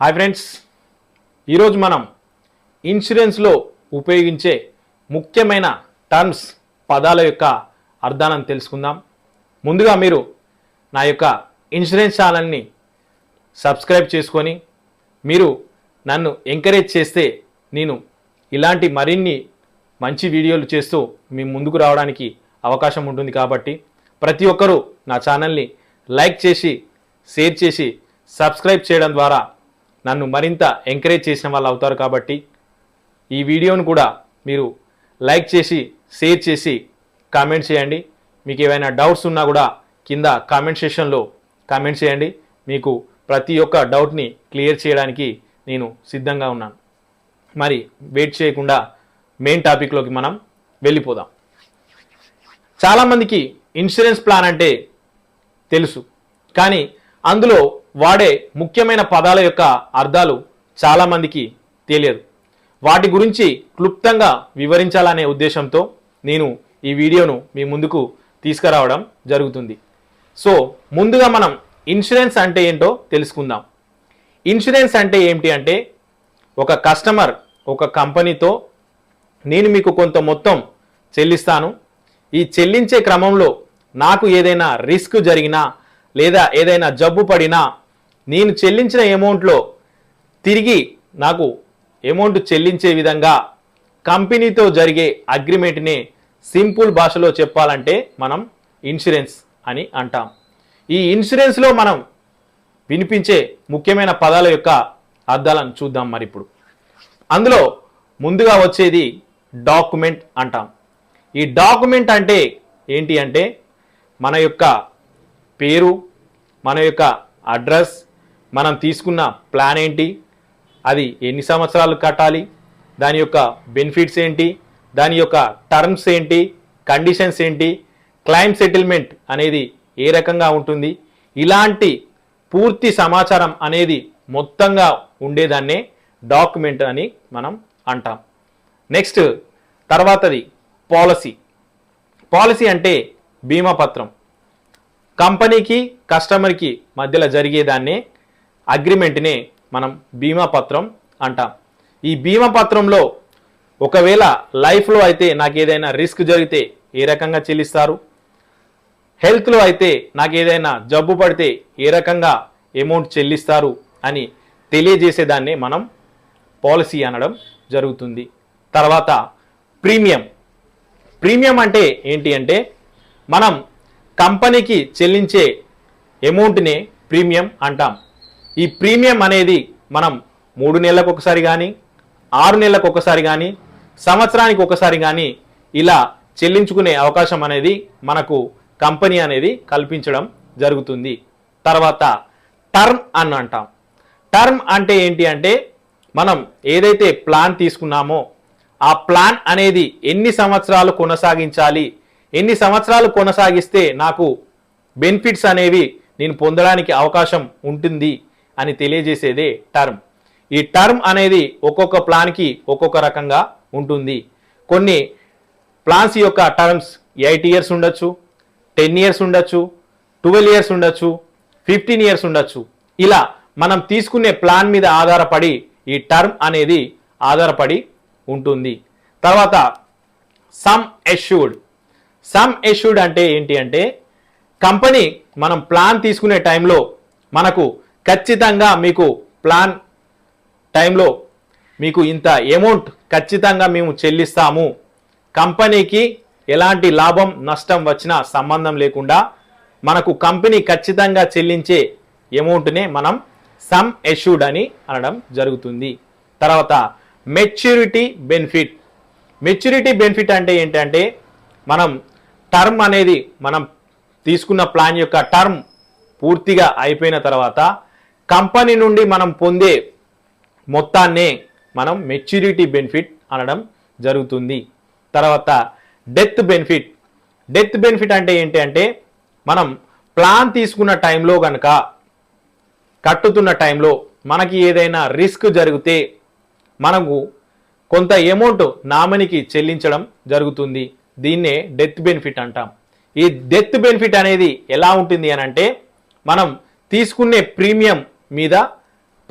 Hi friends. ఈరోజు మనం ఇన్సూరెన్స్లో ఉపయోగించే ముఖ్యమైన టర్మ్స్ పదాల యొక్క అర్థాలను తెలుసుకుందాం. ముందుగా మీరు నా యొక్క ఇన్సూరెన్స్ ఛానల్ని సబ్స్క్రైబ్ చేసుకొని మీరు నన్ను ఎంకరేజ్ చేస్తే నేను ఇలాంటి మరిన్ని మంచి వీడియోలు చేస్తూ మీ ముందుకు రావడానికి అవకాశం ఉంటుంది కాబట్టి ప్రతి ఒక్కరూ నా ఛానల్ని లైక్ చేసి షేర్ చేసి సబ్స్క్రైబ్ చేయడం ద్వారా నన్ను మరింత ఎంకరేజ్ చేసిన వాళ్ళు అవుతారు కాబట్టి ఈ వీడియోను కూడా మీరు లైక్ చేసి షేర్ చేసి కామెంట్ చేయండి. మీకు ఏవైనా డౌట్స్ ఉన్నా కూడా కింద కామెంట్ సెషన్లో కామెంట్ చేయండి. మీకు ప్రతి ఒక్క డౌట్ని క్లియర్ చేయడానికి నేను సిద్ధంగా ఉన్నాను. మరి వెయిట్ చేయకుండా మెయిన్ టాపిక్లోకి మనం వెళ్ళిపోదాం. చాలామందికి ఇన్సూరెన్స్ ప్లాన్ అంటే తెలుసు. కానీ అందులో వాడే ముఖ్యమైన పదాల యొక్క అర్థాలు చాలామందికి తెలియదు. వాటి గురించి క్లుప్తంగా వివరించాలనే ఉద్దేశంతో నేను ఈ వీడియోను మీ ముందుకు తీసుకురావడం జరుగుతుంది. సో ముందుగా మనం ఇన్సూరెన్స్ అంటే ఏంటో తెలుసుకుందాం. ఇన్సూరెన్స్ అంటే ఏమిటి అంటే ఒక కస్టమర్ ఒక కంపెనీతో నేను మీకు కొంత మొత్తం చెల్లిస్తాను. ఈ చెల్లించే క్రమంలో నాకు ఏదైనా రిస్క్ జరిగినా లేదా ఏదైనా జబ్బు పడినా నేను చెల్లించిన అమౌంట్లో తిరిగి నాకు అమౌంట్ చెల్లించే విధంగా కంపెనీతో జరిగే అగ్రిమెంట్ని సింపుల్ భాషలో చెప్పాలంటే మనం ఇన్సూరెన్స్ అని అంటాం. ఈ ఇన్సూరెన్స్లో మనం వినిపించే ముఖ్యమైన పదాల యొక్క అర్థాలను చూద్దాం మరి ఇప్పుడు. అందులో ముందుగా వచ్చేది డాక్యుమెంట్ అంటాం. ఈ డాక్యుమెంట్ అంటే ఏంటి అంటే మన యొక్క పేరు మన యొక్క అడ్రస్ మనం తీసుకున్న ప్లాన్ ఏంటి అది ఎన్ని సంవత్సరాలు కట్టాలి దాని యొక్క బెనిఫిట్స్ ఏంటి దాని యొక్క టర్మ్స్ ఏంటి కండిషన్స్ ఏంటి క్లైమ్ సెటిల్మెంట్ అనేది ఏ రకంగా ఉంటుంది ఇలాంటి పూర్తి సమాచారం అనేది మొత్తంగా ఉండేదాన్నే డాక్యుమెంట్ అని మనం అంటాం. నెక్స్ట్ తర్వాతది పాలసీ. పాలసీ అంటే బీమా పత్రం. కంపెనీకి కస్టమర్కి మధ్యలో జరిగేదాన్నే అగ్రిమెంట్నే మనం బీమా పత్రం అంటాం. ఈ బీమా పత్రంలో ఒకవేళ లైఫ్లో అయితే నాకు ఏదైనా రిస్క్ జరిగితే ఏ రకంగా చెల్లిస్తారు? హెల్త్లో అయితే నాకు ఏదైనా జబ్బు పడితే ఏ రకంగా అమౌంట్ చెల్లిస్తారు? అని తెలియజేసేదాన్ని మనం పాలసీ అనడం జరుగుతుంది. తర్వాత ప్రీమియం. ప్రీమియం అంటే ఏంటి అంటే మనం కంపెనీకి చెల్లించే అమౌంట్నే ప్రీమియం అంటాం. ఈ ప్రీమియం అనేది మనం మూడు నెలలకు ఒకసారి కానీ ఆరు నెలలకు ఒకసారి కానీ సంవత్సరానికి ఒకసారి కానీ ఇలా చెల్లించుకునే అవకాశం అనేది మనకు కంపెనీ అనేది కల్పించడం జరుగుతుంది. తర్వాత టర్మ్ అని అంటాం. టర్మ్ అంటే ఏంటి అంటే మనం ఏదైతే ప్లాన్ తీసుకున్నామో ఆ ప్లాన్ అనేది ఎన్ని సంవత్సరాలు కొనసాగించాలి ఎన్ని సంవత్సరాలు కొనసాగిస్తే నాకు బెనిఫిట్స్ అనేవి నేను పొందడానికి అవకాశం ఉంటుంది అని తెలియజేసేదే టర్మ్. ఈ టర్మ్ అనేది ఒక్కొక్క ప్లాన్కి ఒక్కొక్క రకంగా ఉంటుంది. కొన్ని ప్లాన్స్ యొక్క టర్మ్స్ ఎయిట్ ఇయర్స్ ఉండొచ్చు టెన్ ఇయర్స్ ఉండొచ్చు ట్వెల్వ్ ఇయర్స్ ఉండొచ్చు ఫిఫ్టీన్ ఇయర్స్ ఉండొచ్చు. ఇలా మనం తీసుకునే ప్లాన్ మీద ఆధారపడి ఈ టర్మ్ అనేది ఆధారపడి ఉంటుంది. తర్వాత సమ్ ఎష్యూర్డ్. సమ్ ఎష్యూర్డ్ అంటే ఏంటి అంటే కంపెనీ మనం ప్లాన్ తీసుకునే టైంలో మనకు ఖచ్చితంగా మీకు ప్లాన్ టైంలో మీకు ఇంత అమౌంట్ ఖచ్చితంగా మేము చెల్లిస్తాము. కంపెనీకి ఎలాంటి లాభం నష్టం వచ్చినా సంబంధం లేకుండా మనకు కంపెనీ ఖచ్చితంగా చెల్లించే అమౌంట్నే మనం సమ్ ఎష్యూడ్ అని అనడం జరుగుతుంది. తర్వాత మెచ్యూరిటీ బెనిఫిట్ మెచ్యూరిటీ బెనిఫిట్ అంటే ఏంటంటే మనం టర్మ్ అనేది మనం తీసుకున్న ప్లాన్ యొక్క టర్మ్ పూర్తిగా అయిపోయిన తర్వాత కంపెనీ నుండి మనం పొందే మొత్తాన్నే మనం మెచ్యూరిటీ బెనిఫిట్ అనడం జరుగుతుంది. తర్వాత డెత్ బెనిఫిట్. డెత్ బెనిఫిట్ అంటే ఏంటి అంటే మనం ప్లాన్ తీసుకున్న టైంలో కనుక కట్టుతున్న టైంలో మనకి ఏదైనా రిస్క్ జరిగితే మనకు కొంత అమౌంట్ నామినీకి చెల్లించడం జరుగుతుంది. దీన్నే డెత్ బెనిఫిట్ అంటాం. ఈ డెత్ బెనిఫిట్ అనేది ఎలా ఉంటుంది అని అంటే మనం తీసుకునే ప్రీమియం మీద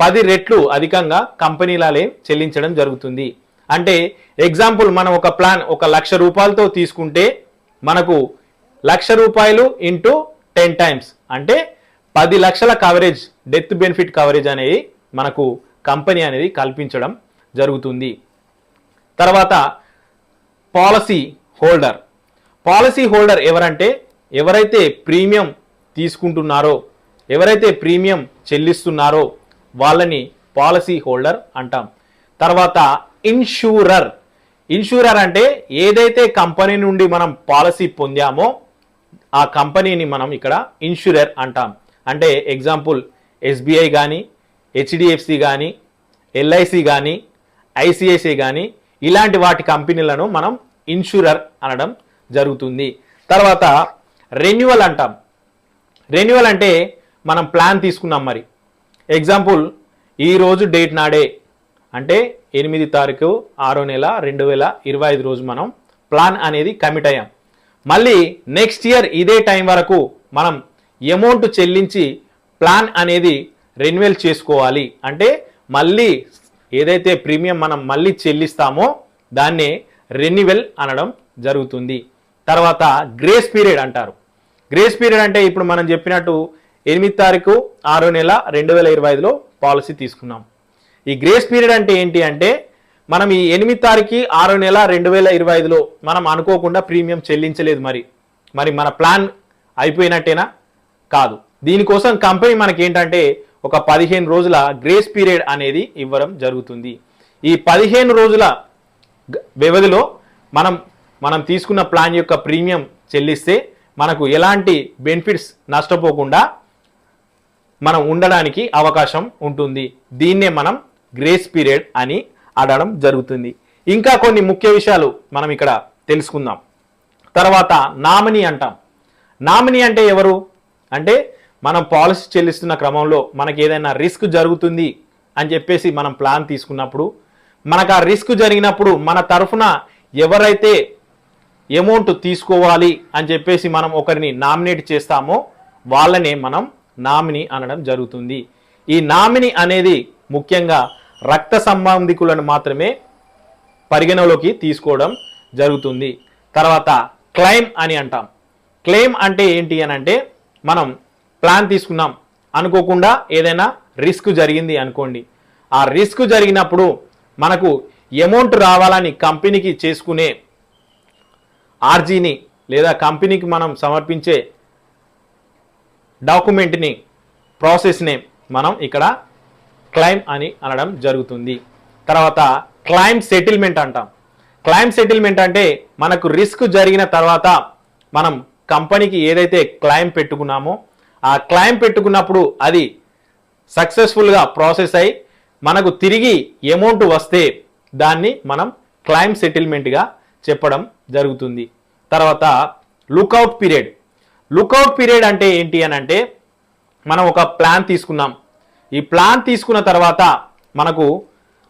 పది రెట్లు అధికంగా కంపెనీలాలే చెల్లించడం జరుగుతుంది. అంటే ఎగ్జాంపుల్ మనం ఒక ప్లాన్ ఒక లక్ష రూపాయలతో తీసుకుంటే మనకు లక్ష రూపాయలు ఇంటూ టెన్ టైమ్స్ అంటే పది లక్షల కవరేజ్ డెత్ బెనిఫిట్ కవరేజ్ అనేది మనకు కంపెనీ అనేది కల్పించడం జరుగుతుంది. తర్వాత పాలసీ హోల్డర్. పాలసీ హోల్డర్ ఎవరంటే ఎవరైతే ప్రీమియం తీసుకుంటున్నారో ఎవరైతే ప్రీమియం చెల్లిస్తున్నారో వాళ్ళని పాలసీ హోల్డర్ అంటాం. తర్వాత ఇన్షూరర్. ఇన్షూరర్ అంటే ఏదైతే కంపెనీ నుండి మనం పాలసీ పొందామో ఆ కంపెనీని మనం ఇక్కడ ఇన్షూరర్ అంటాం. అంటే ఎగ్జాంపుల్ ఎస్బీఐ కానీ హెచ్డిఎఫ్సి కానీ ఎల్ఐసి కానీ ఐసిఐసిఐ కానీ ఇలాంటి వాటి కంపెనీలను మనం ఇన్సూరర్ అనడం జరుగుతుంది. తర్వాత రెన్యువల్ అంటాం. రెన్యువల్ అంటే మనం ప్లాన్ తీసుకున్నాం మరి. ఎగ్జాంపుల్ ఈరోజు డేట్ నాడే. అంటే ఎనిమిది తారీఖు ఆరో నెల రెండు వేల ఇరవై ఐదు రోజు మనం ప్లాన్ అనేది కమిట్ అయ్యాం. మళ్ళీ నెక్స్ట్ ఇయర్ ఇదే టైం వరకు మనం అమౌంట్ చెల్లించి ప్లాన్ అనేది రెన్యువల్ చేసుకోవాలి. అంటే మళ్ళీ ఏదైతే ప్రీమియం మనం మళ్ళీ చెల్లిస్తామో దాన్నే రెన్యువల్ అనడం జరుగుతుంది. తర్వాత గ్రేస్ పీరియడ్ అంటారు. గ్రేస్ పీరియడ్ అంటే ఇప్పుడు మనం చెప్పినట్టు ఎనిమిది తారీఖు ఆరో నెల రెండు వేల ఇరవై ఐదులో పాలసీ తీసుకున్నాం. ఈ గ్రేస్ పీరియడ్ అంటే ఏంటి అంటే మనం ఈ ఎనిమిది తారీఖు ఆరో నెల రెండు వేల ఇరవై ఐదులో మనం అనుకోకుండా ప్రీమియం చెల్లించలేదు మరి. మరి మన ప్లాన్ అయిపోయినట్టేనా? కాదు. దీనికోసం కంపెనీ మనకి ఏంటంటే ఒక పదిహేను రోజుల గ్రేస్ పీరియడ్ అనేది ఇవ్వడం జరుగుతుంది. ఈ పదిహేను రోజుల వ్యవధిలో మనం మనం తీసుకున్న ప్లాన్ యొక్క ప్రీమియం చెల్లిస్తే మనకు ఎలాంటి బెనిఫిట్స్ నష్టపోకుండా మనం ఉండడానికి అవకాశం ఉంటుంది. దీన్నే మనం గ్రేస్ పీరియడ్ అని అడగడం జరుగుతుంది. ఇంకా కొన్ని ముఖ్య విషయాలు మనం ఇక్కడ తెలుసుకుందాం. తర్వాత నామినీ అంటాం. నామినీ అంటే ఎవరు? అంటే మనం పాలసీ చెల్లిస్తున్న క్రమంలో మనకి ఏదైనా రిస్క్ జరుగుతుంది అని చెప్పేసి మనం ప్లాన్ తీసుకున్నప్పుడు మనకు ఆ రిస్క్ జరిగినప్పుడు మన తరఫున ఎవరైతే అమౌంట్ తీసుకోవాలి అని చెప్పేసి మనం ఒకరిని నామినేట్ చేస్తామో వాళ్ళనే మనం నామినీ అనడం జరుగుతుంది. ఈ నామినీ అనేది ముఖ్యంగా రక్త సంబంధికులను మాత్రమే పరిగణలోకి తీసుకోవడం జరుగుతుంది. తర్వాత క్లెయిమ్ అని అంటాం. క్లెయిమ్ అంటే ఏంటి అని అంటే మనం ప్లాన్ తీసుకున్నాం. అనుకోకుండా ఏదైనా రిస్క్ జరిగింది అనుకోండి. ఆ రిస్క్ జరిగినప్పుడు మనకు అమౌంట్ రావాలని కంపెనీకి చేసుకునే ఆర్జీని లేదా కంపెనీకి మనం సమర్పించే డాక్యుమెంట్ని ప్రాసెస్ని మనం ఇక్కడ క్లైమ్ అని అనడం జరుగుతుంది. తర్వాత క్లైమ్ సెటిల్మెంట్ అంటాం. క్లైమ్ సెటిల్మెంట్ అంటే మనకు రిస్క్ జరిగిన తర్వాత మనం కంపెనీకి ఏదైతే క్లైమ్ పెట్టుకున్నామో ఆ క్లైమ్ పెట్టుకున్నప్పుడు అది సక్సెస్ఫుల్గా ప్రాసెస్ అయి మనకు తిరిగి అమౌంట్ వస్తే దాన్ని మనం క్లైమ్ సెటిల్మెంట్గా చెప్పడం జరుగుతుంది. తర్వాత లుకౌట్ పీరియడ్ లుకౌట్ పీరియడ్ అంటే ఏంటి అని అంటే మనం ఒక ప్లాన్ తీసుకున్నాం. ఈ ప్లాన్ తీసుకున్న తర్వాత మనకు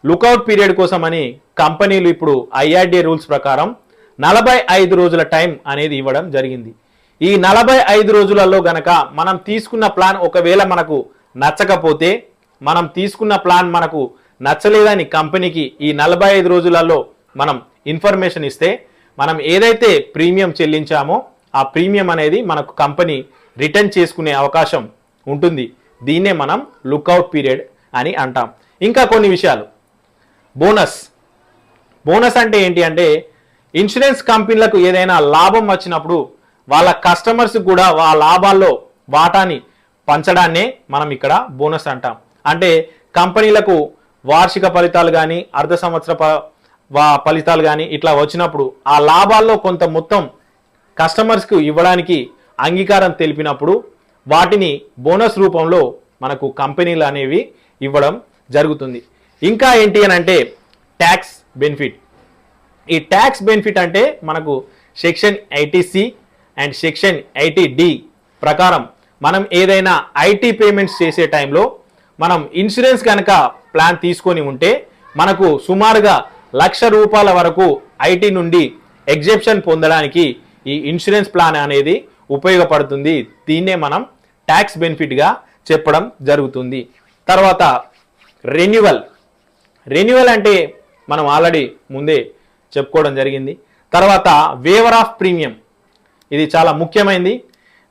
లుకౌట్ పీరియడ్ కోసం అని కంపెనీలు ఇప్పుడు ఐఆర్డిఏ రూల్స్ ప్రకారం నలభై ఐదు రోజుల టైం అనేది ఇవ్వడం జరిగింది. ఈ నలభై ఐదు రోజులలో గనక మనం తీసుకున్న ప్లాన్ ఒకవేళ మనకు నచ్చకపోతే మనం తీసుకున్న ప్లాన్ మనకు నచ్చలేదని కంపెనీకి ఈ నలభై ఐదు రోజులలో మనం ఇన్ఫర్మేషన్ ఇస్తే మనం ఏదైతే ప్రీమియం చెల్లించామో ఆ ప్రీమియం అనేది మనకు కంపెనీ రిటర్న్ చేసుకునే అవకాశం ఉంటుంది. దీన్నే మనం లుక్అవుట్ పీరియడ్ అని అంటాం. ఇంకా కొన్ని విషయాలు. బోనస్. బోనస్ అంటే ఏంటి అంటే ఇన్సూరెన్స్ కంపెనీలకు ఏదైనా లాభం వచ్చినప్పుడు వాళ్ళ కస్టమర్స్ కూడా ఆ లాభాల్లో వాటాని పంచడాన్నే మనం ఇక్కడ బోనస్ అంటాం. అంటే కంపెనీలకు వార్షిక ఫలితాలు కానీ అర్ధ సంవత్సర ఫలితాలు కానీ ఇట్లా వచ్చినప్పుడు ఆ లాభాల్లో కొంత మొత్తం కస్టమర్స్కు ఇవ్వడానికి అంగీకారం తెలిపినప్పుడు వాటిని బోనస్ రూపంలో మనకు కంపెనీలు అనేవి ఇవ్వడం జరుగుతుంది. ఇంకా ఏంటి అని అంటే ట్యాక్స్ బెనిఫిట్. ఈ ట్యాక్స్ బెనిఫిట్ అంటే మనకు section eighty C and section eighty D ప్రకారం మనం ఏదైనా ఐటీ పేమెంట్స్ చేసే టైంలో మనం ఇన్సూరెన్స్ కనుక ప్లాన్ తీసుకొని ఉంటే మనకు సుమారుగా లక్ష రూపాయల వరకు ఐటీ నుండి ఎగ్జెప్షన్ పొందడానికి ఈ ఇన్సూరెన్స్ ప్లాన్ అనేది ఉపయోగపడుతుంది. దీన్నే మనం ట్యాక్స్ బెనిఫిట్గా చెప్పడం జరుగుతుంది. తర్వాత రెన్యువల్. రెన్యువల్ అంటే మనం ఆల్రెడీ ముందే చెప్పుకోవడం జరిగింది. తర్వాత వేవర్ ఆఫ్ ప్రీమియం. ఇది చాలా ముఖ్యమైనది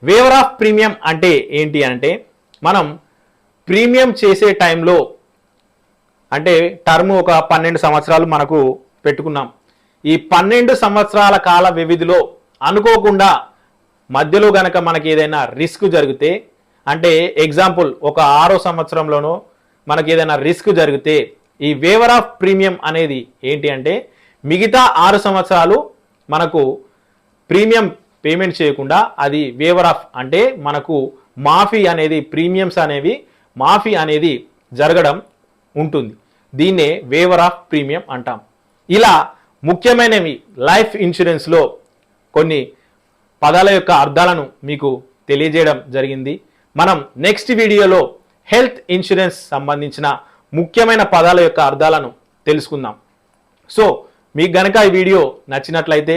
వేవర్ ఆఫ్ ప్రీమియం అంటే ఏంటి అంటే మనం ప్రీమియం చేసే టైంలో అంటే టర్మ్ ఒక పన్నెండు సంవత్సరాలు మనకు పెట్టుకున్నాం. ఈ పన్నెండు సంవత్సరాల కాల వ్యవధిలో అనుకోకుండా మధ్యలో గనక మనకి ఏదైనా రిస్క్ జరిగితే అంటే ఎగ్జాంపుల్ ఒక ఆరో సంవత్సరంలోనో మనకి ఏదైనా రిస్క్ జరిగితే ఈ వేవర్ ఆఫ్ ప్రీమియం అనేది ఏంటి అంటే మిగతా ఆరు సంవత్సరాలు మనకు ప్రీమియం పేమెంట్ చేయకుండా అది వేవర్ ఆఫ్ అంటే మనకు మాఫీ అనేది ప్రీమియమ్స్ అనేవి మాఫీ అనేది జరగడం ఉంటుంది. దీన్నే వేవర్ ఆఫ్ ప్రీమియం అంటాం. ఇలా ముఖ్యమైనవి లైఫ్ ఇన్సూరెన్స్లో కొన్ని పదాల యొక్క అర్థాలను మీకు తెలియజేయడం జరిగింది. మనం నెక్స్ట్ వీడియోలో హెల్త్ ఇన్సూరెన్స్ సంబంధించిన ముఖ్యమైన పదాల యొక్క అర్థాలను తెలుసుకుందాం. సో మీకు గనక ఈ వీడియో నచ్చినట్లయితే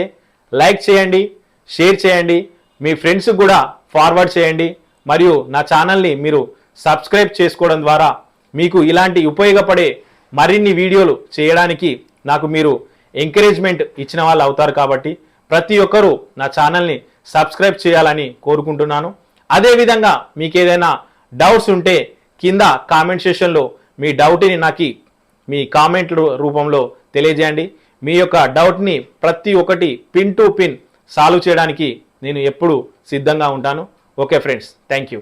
లైక్ చేయండి షేర్ చేయండి మీ ఫ్రెండ్స్ కూడా ఫార్వర్డ్ చేయండి మరియు నా ఛానల్ని మీరు సబ్స్క్రైబ్ చేసుకోవడం ద్వారా మీకు ఇలాంటి ఉపయోగపడే మరిన్ని వీడియోలు చేయడానికి నాకు మీరు ఎంకరేజ్మెంట్ ఇచ్చిన వాళ్ళు అవుతారు కాబట్టి ప్రతి ఒక్కరూ నా ఛానల్ని సబ్స్క్రైబ్ చేయాలని కోరుకుంటున్నాను. అదేవిధంగా మీకు ఏదైనా డౌట్స్ ఉంటే కింద కామెంట్ సెషన్లో మీ డౌట్ని నాకు మీ కామెంట్ రూపంలో తెలియజేయండి. మీ యొక్క డౌట్ని ప్రతి ఒక్కటి పిన్ టు పిన్ సాల్వ్ చేయడానికి నేను ఎప్పుడు సిద్ధంగా ఉంటాను. Okay friends thank you.